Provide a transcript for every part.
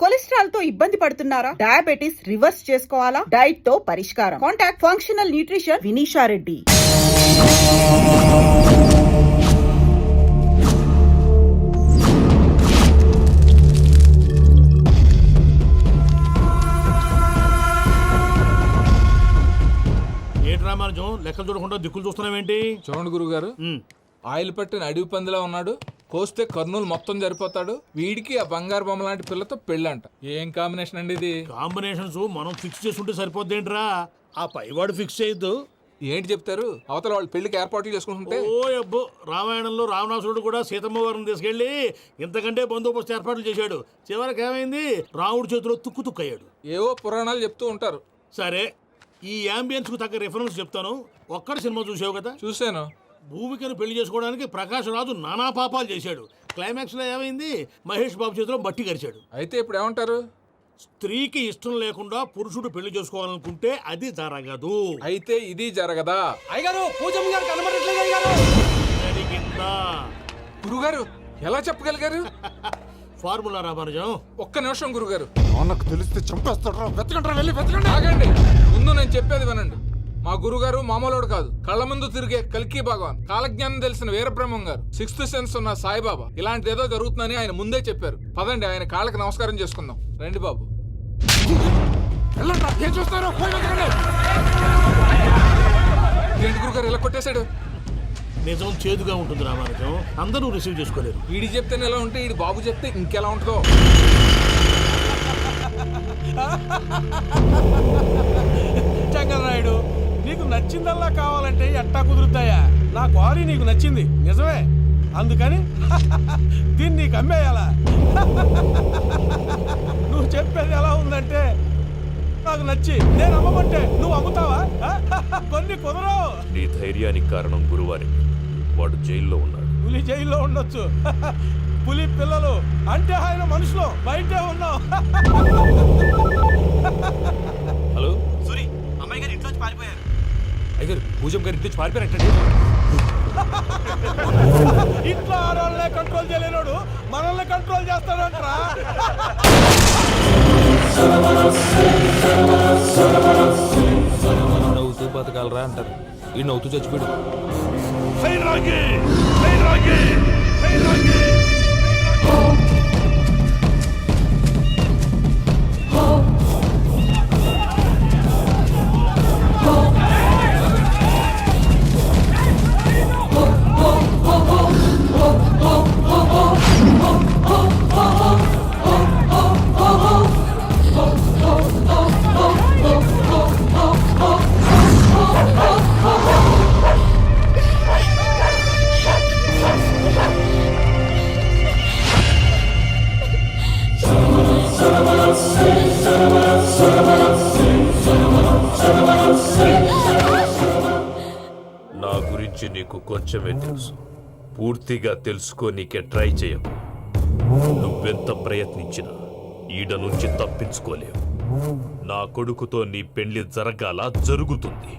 కొలెస్ట్రాల్తో ఇబ్బంది పడుతున్నారా? Diabetes reverse చేసుకోవాలా? డైట్తో పరిష్కారం. Contact functional nutrition Vinisha Reddy. Ramanujam లెక్కలు చూడకుండా దిక్కులు చూస్తున్నావేంటి? చూడండి గురుగారు. ఆయిల్ పట్టిన అడవి పందిలా ఉన్నాడు. కోస్తే కర్నూలు మొత్తం జరిపోతాడు. వీడికి ఆ బంగారు బొమ్మ లాంటి పిల్లతో పెళ్ళంట. ఏం కాంబినేషన్ అండి ఇది? కాంబినేషన్స్ మనం ఫిక్స్ చేసుకుంటే సరిపోద్దేంట్రా? ఆ పైవాడు ఫిక్స్ చేయొద్దు. ఏంటి చెప్తారు? అవతల వాళ్ళు పెళ్ళికి ఏర్పాట్లు చేసుకుంటుంటే? ఓ అబ్బో రామాయణంలో రావణాసురుడు కూడా సీతమ్మ వారిని తీసుకెళ్ళి ఇంతకంటే బందోబస్తు ఏర్పాట్లు చేశాడు. చివరికి ఏమైంది? రాముడి చేతిలో తుక్కు తుక్కు అయ్యాడు. ఏవో పురాణాలు చెప్తూ ఉంటారు. సరే ఈ అంబియన్స్కు తగ్గ రిఫరెన్స్ చెప్తాను. ఒక్కడి సినిమా చూసావు కదా? చూశాను. భూమికను పెళ్ళి చేసుకోవడానికి ప్రకాష్ రాజు నానా పాపాలు చేశాడు. క్లైమాక్స్లో ఏమైంది? మహేష్ బాబు చేతిలో బట్టి గరిచాడు. అయితే ఇప్పుడు ఏమంటారు? స్త్రీకి ఇష్టం లేకుండా పురుషుడు పెళ్ళి చేసుకోవాలనుకుంటే అది జరగదు. అయితే ఇది గారు కనబడట్లేదు జరిగిందా? గురుగారు ఎలా చెప్పగలిగారు? ఫార్ములా రామానుజం ఒక్క నిమిషం గురుగారు. నాకు తెలిస్తే చంపేస్తాడు వెతకంటారా వెళ్ళి వెతకండి. ఆగండి. ముందు నేను చెప్పేది వినండి. మా గురుగారు మామూలుడు కాదు. కళ్ళ ముందు తిరిగే కల్కి భగవాన్. కాలజ్ఞానం తెలిసిన వీరబ్రహ్మం గారు. సిక్స్త్ సెన్స్ ఉన్న సాయిబాబా. ఇలాంటిది ఏదో జరుగుతుందని ఆయన ముందే చెప్పారు. పదండి ఆయన కాళ్ళకి నమస్కారం చేసుకుందాం. రండి బాబు. ఏం వెతకండి. ఏంటి గురుగారు ఇలా కొట్టేశాడు? నిజం చేదుగా ఉంటుంది రామానుజం. అందరూ రిసీవ్ చేసుకోలేరు. వీడి చెప్తేనే ఎలా ఉంటే వీడి బాబు చెప్తే ఇంకెలా ఉంటుందో? చెంగలరాయుడు నీకు నచ్చిందల్లా కావాలంటే ఎట్టా కుదురుతాయా? నా క్వారీ నీకు నచ్చింది నిజమే? అందుకని దీన్ని నీకు అమ్మేయాలా? నువ్వు చెప్పేది ఎలా ఉందంటే నాకు నచ్చి నేను అమ్మమంటే నువ్వు అమ్ముతావా? కొన్ని కుదరవు నీ ధైర్యానికి కారణం గురువారి. వాడు జైల్లో ఉన్నాడు. పులి జైల్లో ఉండొచ్చు. పులి పిల్లలు అంటే ఆయన మనుషులు బయటే ఉన్నావు హలో సూరి అమ్మాయి గారు ఇంట్లోంచి పారిపోయారు అయ్యారు పూజం గారి ఇంటి పారిపోయారటండి ఇంట్లో ఆడవాళ్ళనే కంట్రోల్ చేయలేనోడు మనల్ని కంట్రోల్ చేస్తాడంట్రా. నవ్వుతూ బతకాలరా అంటారు. ఈ నవ్వుతూ చచ్చిపోయాడు. నీకు కొంచెమే తెలుసు. పూర్తిగా తెలుసుకోనీకే ట్రై చేయకు. నువ్వెంత ప్రయత్నించినా ఈడ నుంచి తప్పించుకోలేవు. నా కొడుకుతో నీ పెళ్ళి జరగాల జరుగుతుంది.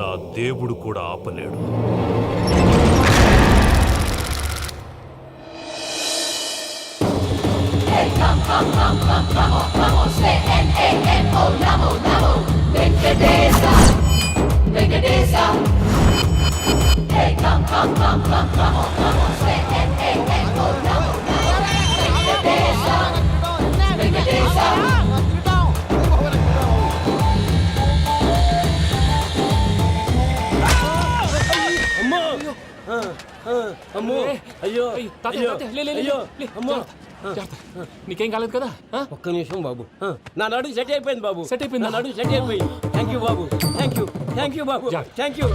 నా దేవుడు కూడా ఆపలేడు. అమ్మో అయ్యో అయ్యో అయ్యో అమ్మో నీకేం కాలేదు కదా ఒక్క నిమిషం బాబు నా నడు సెట్ అయిపోయింది బాబు సెట్ అయిపోయింది నా నడు సెట్ అయిపోయింది థ్యాంక్ యూ బాబు థ్యాంక్ యూ థ్యాంక్ యూ బాబు థ్యాంక్ యూ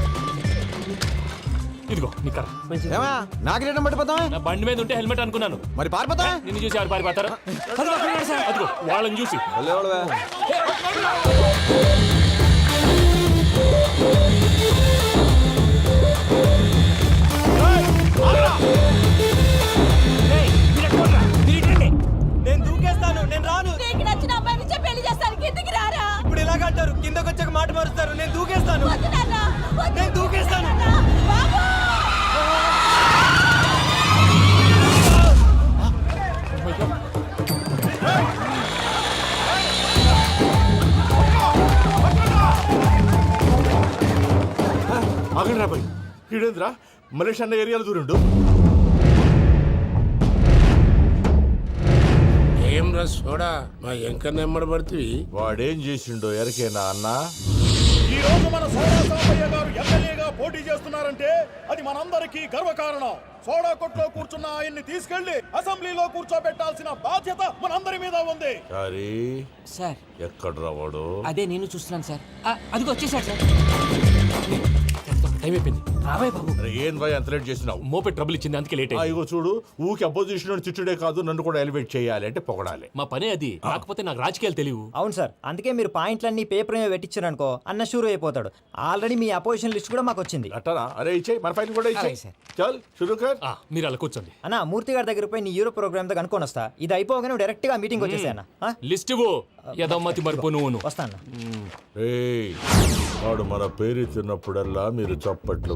ఇదిగో నీ కర్ర. ఏమా నాకు రేటం పట్టిపోతావా? నా బండి మీద ఉంటే హెల్మెట్ అనుకున్నాను. మరి పారిపోతావా? నిన్ను చూసి ఎవరు పారిపోతారా? అదిగో వాళ్ళని చూసి. నేను దూకేస్తాను నేను రాను. నీకు నచ్చిన అబ్బాయి నుంచే పెళ్ళి చేస్తాను కిందికి రారా? ఇప్పుడు ఇలాగంటారు కిందకు వచ్చాక మాట మారుస్తారు నేను దూకేస్తాను. నేను దూకేస్తాను. ఈడేంద్రా మలేషియా అన్న ఏరియాలో దూరిండు ఏం రా సోడా? మా ఎంకన్న వాడేం చేసిండో ఎరకేనా అన్నా? ఈ రోజు మన సోడా సాంబయ్య గారు ఎమ్మెల్యేగా పోటీ చేస్తున్నారంటే అది మనందరికీ గర్వకారణం. సోడా కొట్లో కూర్చున్న ఆయన్ని తీసుకెళ్ళి అసెంబ్లీలో కూర్చోబెట్టాల్సిన బాధ్యత మనందరి మీద ఉంది. సారీ. సార్. ఎక్కడ రావాడు అదే నేను చూస్తున్నాను సార్. ఆ, అదిగో వచ్చేసాడు సార్. టైం అయిపోయింది. రాబాయ్ బాబు. అరే ఏం భయ ఎంత లేట్ చేసినావు మోపెట్ ట్రబుల్ ఇచ్చింది అందుకే లేట్ ఇగో చూడు ఊకి అపోజిషన్ తిట్టుడే కాదు నన్ను కూడా ఎలివేట్ చేయాలి అంటే పొగడాలి. మా పనే అది. కాకపోతే నాకు రాజకీయాలు తెలియవు. అవును సార్ అందుకే మీరు పాయింట్లన్నీ పేపర్ మీద పెట్టించారనుకో అన్న షూర్ అయిపోతాడు. ఆల్రెడీ మీ అపోజిషన్ లిస్ట్ కూడా మాకు వచ్చింది. అట్టనా? అరే ఇచ్చేయి మన ఫైల్ కూడా ఇచ్చేయి. చల్ షురూ కర్ ఆ, మీరు అలా కూర్చోండి. అన్న మూర్తి గారి దగ్గర పోయి నీ యూరో ప్రోగ్రామ్తో కనుక్కొని వస్తా. ఇది అయిపోగానే డైరెక్ట్గా మీటింగ్ వచ్చేసాయి అన్న. ఆ? లిస్ట్ ఇవ్వు. యదమ్మతి మరిపో నువ్వును వస్తా అన్న. ఏయ్, వాడు మన పేరు తిన్నప్పుడల్లా మీరు చప్పట్లు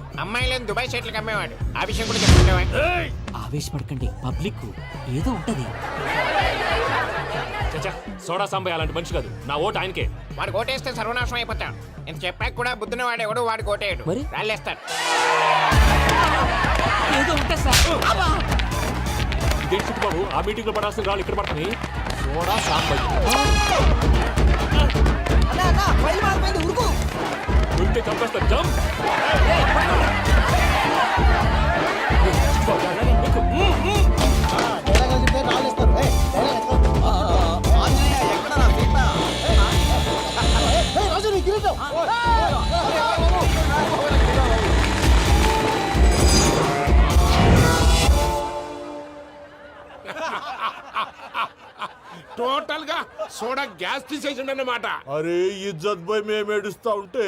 అమ్మాయిలను దుబాయ్ షర్ట్లకు అమ్మేవాడు ఆ విషయం కూడా చెప్పమంటావా ఆవేశపడకండి పబ్లిక్ ఏదో ఉంటది. చచ్చా సోడా సాంబయ్య అలాంటి మనిషి కాదు. నా ఓటు ఆయనకే. వాడు కోటేస్తే సర్వనాశనం అయిపోతాడు ఇంత చెప్పాక కూడా బుద్ధిన వాడు ఎవడు వాడు కోటేయడు మరి? రాళ్ళేస్తాడు. ఏదో ఉంటా సార్. చిట్టు బాబు? ఆ మీటింగ్లో పడాల్సిన రాళ్ళు ఇక్కడ పడుతుంది సోడా సాంబయ్య. ఉరికే. చంపేస్తా జంప్. టోటల్ సోడా గ్యాస్ తీసేసిండు అన్నమాట అరే ఇజ్జత్ పోయి మేము ఏడుస్తా ఉంటే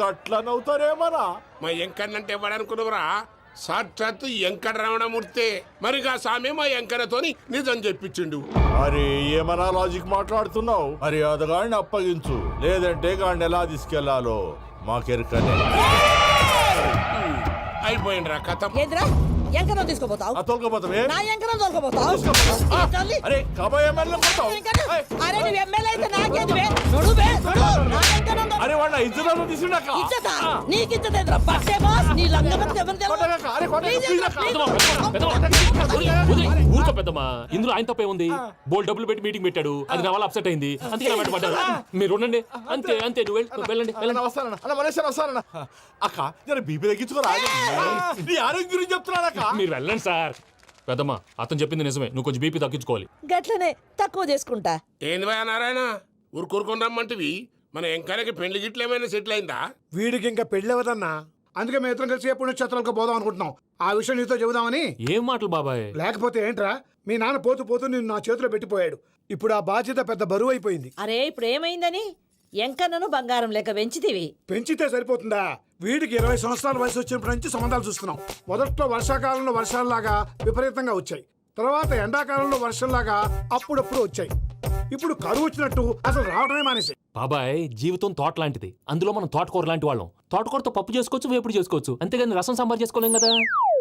గట్లా నవ్వుతారేమనా మా ఎంకన్నంటే ఎవడనుకున్నావురా? సాక్షాత్తు ఎంకట రమణమూర్తి మరిగా సామె మా ఎంకన్నతోని నిజం చెప్పించిండు. అరే ఏమన్నా లాజిక్ మాట్లాడుతున్నావు? అరే అదగాడిని అప్పగించు. లేదంటే గాడిని ఎలా తీసుకెళ్ళాలో? మాకెరకనే. అయిపోయిండ్రా కథ. ఏంద్రా ఎంకరం తీసుకోపోతావు? తొలకపోతావే? నా ఎంకరం తోలుకోపోతావు? తల్లి. అరే కాబోయే ఎమ్మెల్యే కొడతావు. అరే నువ్వు ఎమ్మెల్యే అయితే నాకేంది బే? నడు బే నడు నా ఎంకరం అరే తీసుకున్నాక? ఇచ్చతా నీకు బట్టే బాస్. నీ ఎవరు తెలుసు? అరే. ఊరుకో పెద్దమ్మా. ఇందులో ఆయన తప్పే ఉంది. బోల్ డబ్బులు పెట్టి మీటింగ్ పెట్టాడు. అది నా వల్ల అప్సెట్ అయింది. అందుకే నా వెంట పడ్డాడు మీరు ఉండండి. అంతే అంతే నువ్వు వెళ్ళు, వెళ్ళండి వెళ్ళండి. వస్తానన్న. అన్న వస్తానన్న. అక్క జర బీపీ తగ్గించుకోరా? నీ ఆరోగ్యం గురించి చెప్తున్నాను అక్క మీరు వెళ్ళండి సార్. పెద్దమ్మా అతను చెప్పింది నిజమే. నువ్వు కొంచెం బీపీ తగ్గించుకోవాలి. గట్లనే తక్కువ చేసుకుంటా. ఏంది భయ నారాయణ? ఊరుకూరుకొని రమ్మంటివి? మన ఎంకన్నకి పెళ్ళి గిట్ల ఏమైనా సెటిల్ అయిందా? వీడికి ఇంకా పెళ్ళి అవ్వదన్నా? అందుకే మేము ఇద్దరం కలిసి పుణ్యక్షేత్రాలకు పోదాం అనుకుంటున్నాం. ఆ విషయం నీతో చెబుదామని. ఏం మాటలు బాబాయ్? లేకపోతే ఏంట్రా? మీ నాన్న పోతూ పోతూ నిన్ను నా చేతిలో పెట్టిపోయాడు. ఇప్పుడు ఆ బాధ్యత పెద్ద బరువు అయిపోయింది. అరే ఇప్పుడు ఏమైందని? ఎంకన్నను బంగారం లెక్క పెంచితివి. పెంచితే సరిపోతుందా? వీడికి ఇరవై సంవత్సరాల వయసు వచ్చినప్పటి నుంచి సంబంధాలు చూస్తున్నాం. మొదట్లో వర్షాకాలంలో వర్షాలలాగా విపరీతంగా వచ్చాయి. తర్వాత ఎండాకాలంలో వర్షంలాగా అప్పుడప్పుడు వచ్చాయి. ఇప్పుడు కరువు వచ్చినట్టు అసలు రావడమే మానేసి బాబాయ్ జీవితం తోట లాంటిది. అందులో మనం తోటకూర లాంటి వాళ్ళం. తోటకూరతో పప్పు చేసుకోవచ్చు వేపుడు చేసుకోవచ్చు. అంతేగాని రసం సాంబార్ చేసుకోలేం కదా?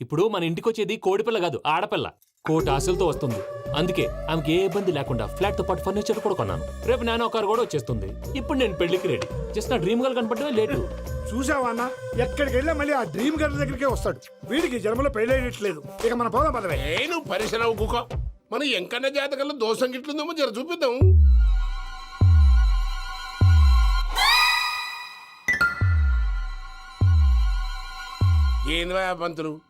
ఇప్పుడు మన ఇంటికి వచ్చేది కోడిపిల్ల కాదు ఆడపిల్ల. కోటి ఆశలతో వస్తుంది. అందుకే ఆమెకి ఏ ఇబ్బంది లేకుండా ఫ్లాట్తో పాటు ఫర్నిచర్ కూడా కొన్నాను. రేపు నానో కారు కూడా వచ్చేస్తుంది. ఇప్పుడు నేను పెళ్ళికి రెడీ. జస్ట్ నా డ్రీమ్ గల్ కనపడమే లేటు. చూసావా అన్న? ఎక్కడికి వెళ్ళా మళ్ళీ ఆ డ్రీమ్ గర్ల్ దగ్గరికే వస్తాడు. వీడికి జన్మలో పెళ్ళేయట్లేదు ఇక మన పోదాం పదవే. నేను పరిశ్రమ కుక మన ఎంకన్న జాతకంలో దోషం గిట్లుందేమో జర చూపిద్దాం. ఏంది పంతులు?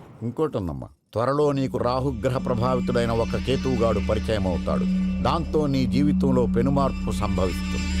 ఇంకోటి ఉందమ్మా త్వరలో నీకు రాహుగ్రహ ప్రభావితుడైన ఒక కేతువుగాడు పరిచయం అవుతాడు దాంతో నీ జీవితంలో పెనుమార్పు సంభవిస్తుంది.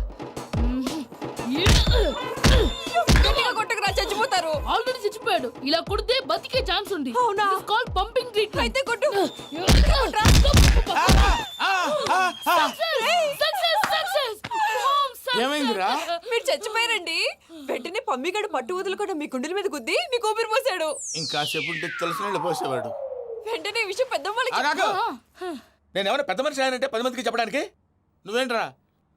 చచ్చిపోతారు ఆల్రెడీ చచ్చిపోయాడు. ఇలా కొడితే బతికే ఛాన్స్ ఉంది. అవునా? కాల్ పంపింగ్ ట్రీట్మెంట్ అయితే కొట్టు. ఏమైందిరా? మీరు చచ్చిపోయారండి. వెంటనే పమ్మిగాడు మట్టు వదులుకుండా మీ గుండెల మీద గుద్ది మీకు ఊపిరి పోసాడు. ఇంకా వాళ్ళు పోసేవాడు. వెంటనే ఈ విషయం పెద్ద వాళ్ళకి ఆగాగు. నేను ఎవరైనా పెద్ద మనిషి అయ్యానంటే పది మందికి చెప్పడానికి? నువ్వేంట్రా?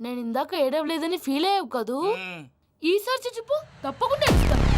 నేను ఇందాక ఏడవలేదని ఫీల్ అయ్యావు కదూ? ఈసారి చచ్చిపో తప్పకుండా ఏడుస్తా.